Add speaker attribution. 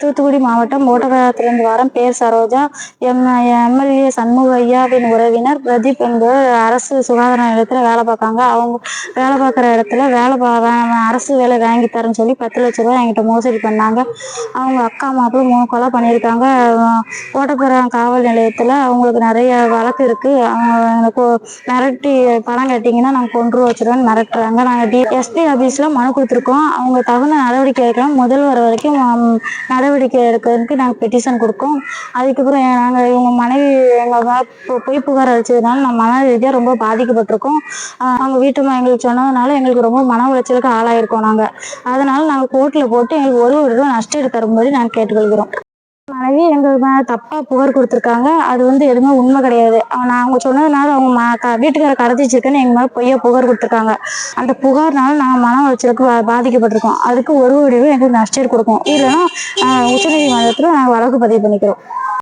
Speaker 1: தூத்துக்குடி மாவட்டம் ஓட்டக்காரத்திலிருந்து வாரம் பேர் சரோஜா. எம் எம்எல்ஏ சண்முக ஐயாவின் உறவினர் பிரதீப் என்பவர் அரசு சுகாதார நிலையத்தில் வேலை பார்க்காங்க. அவங்க வேலை பார்க்குற இடத்துல வேலை பா அரசு வேலை வாங்கி தரேன்னு சொல்லி பத்து லட்ச ரூபாய் என்கிட்ட மோசடி பண்ணாங்க. அவங்க அக்கா மாப்பிள்ளை மூணு கொலை பண்ணியிருக்காங்க. ஓட்டப்புறம் காவல் நிலையத்தில் அவங்களுக்கு நிறைய வழக்கு இருக்குது அவங்க எனக்கு மிரட்டி பணம் கட்டிங்கன்னா நாங்கள் கொண்டு வச்சிருவேன் மிரட்டுறாங்க. நாங்கள் டி எஸ்பி ஆஃபீஸில் மனு கொடுத்துருக்கோம். அவங்க தகுந்த நடவடிக்கை எடுக்கலாம் முதல்வர் வரைக்கும் நட நடவடிக்கை எடுக்கிறதுக்கு நாங்கள் பெட்டிஷன் கொடுக்கோம் அதுக்கப்புறம் நாங்கள் இவங்க மனைவி எங்கள் போய் புகார் அளிச்சதுனால நம்ம மன ரீதியாக ரொம்ப பாதிக்கப்பட்டிருக்கோம். அவங்க வீட்டுமா எங்களுக்கு சொன்னதுனால எங்களுக்கு ரொம்ப மன உளைச்சலுக்கு ஆளாயிருக்கோம் நாங்கள் அதனால நாங்கள் கோர்ட்டில் போட்டு எங்களுக்கு ஒரு ஒரு ரூபா நஷ்டம் தரும்படி நாங்கள் கேட்டுக்கொள்கிறோம். மனைவி எங்களுக்கு மேலே தப்பாக புகார் கொடுத்துருக்காங்க. அது வந்து எதுவுமே உண்மை கிடையாது. அவன் நான் அவங்க சொன்னதுனால அவங்க வீட்டுக்கார கடத்தி வச்சிருக்கேன்னு எங்கள் மேலே பொய்யா புகார் கொடுத்துருக்காங்க. அந்த புகார்னால நாங்கள் மன உளைச்சலுக்கு பாதிக்கப்பட்டிருக்கோம். அதுக்கு ஒரு வடிவு எங்களுக்கு நஷ்டம் கொடுக்கும். இல்லைன்னா ஆஹ் உச்சநீதிமன்றத்தில் நாங்கள் வழக்கு பதிவு பண்ணிக்கிறோம்.